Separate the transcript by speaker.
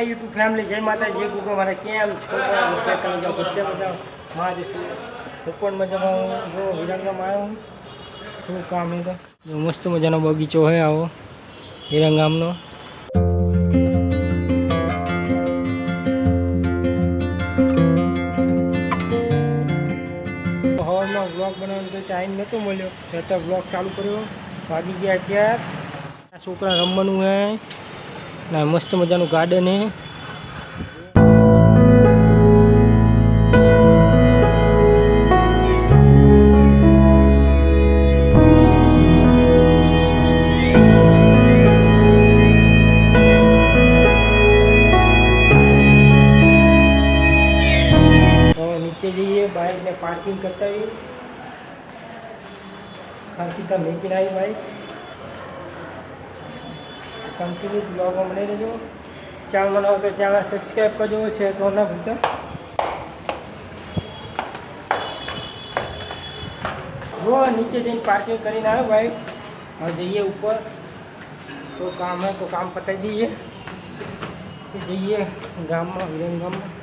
Speaker 1: આયુ તો ફેમિલી જય માતાજી ગોગોવાળા કેમ છો બધા રોકાજો ગતે બધા માજે સુપ હોપણ મજામાં હું જો વિરંગામ આવ્યો છું કામીનો જો મસ્ત મજાનો બગીચો છે આવો વિરંગામનો બહુ લા બ્લોગ બનાવન તો ચાઈન નતો મળ્યો એટલે બ્લોગ ચાલુ કર્યો ભાગી ગયા છે આ છોકરા રમણુ હે ના મસ્ત મજાનું ગાર્ડન હે જઈએ બાઇકને પાર્કિંગ કરતા આવી પાર્કિંગ નીચે આવી બાઇક कंटिन्यूस ब्लॉग में बने रहो चैनल बनाओ तो चैनल सब्सक्राइब कर दो शेयर करना भूलते वो नीचे जिन पार्किंग करी ना बाइक और जाइए ऊपर तो काम है तो काम पता दीजिए जाइए गाम गाम में